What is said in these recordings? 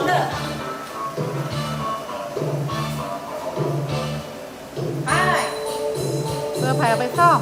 มเด้อไปเบอร์ไผ่เอาไปซ่อม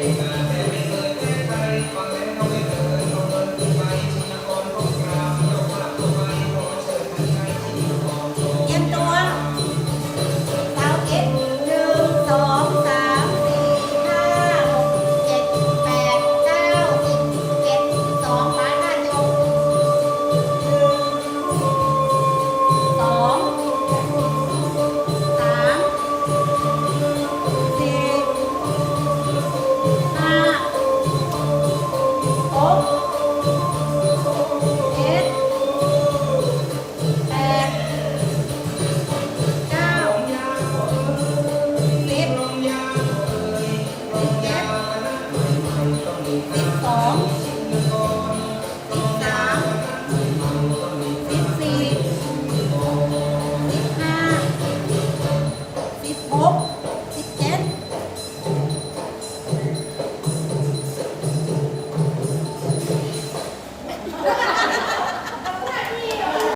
Amen.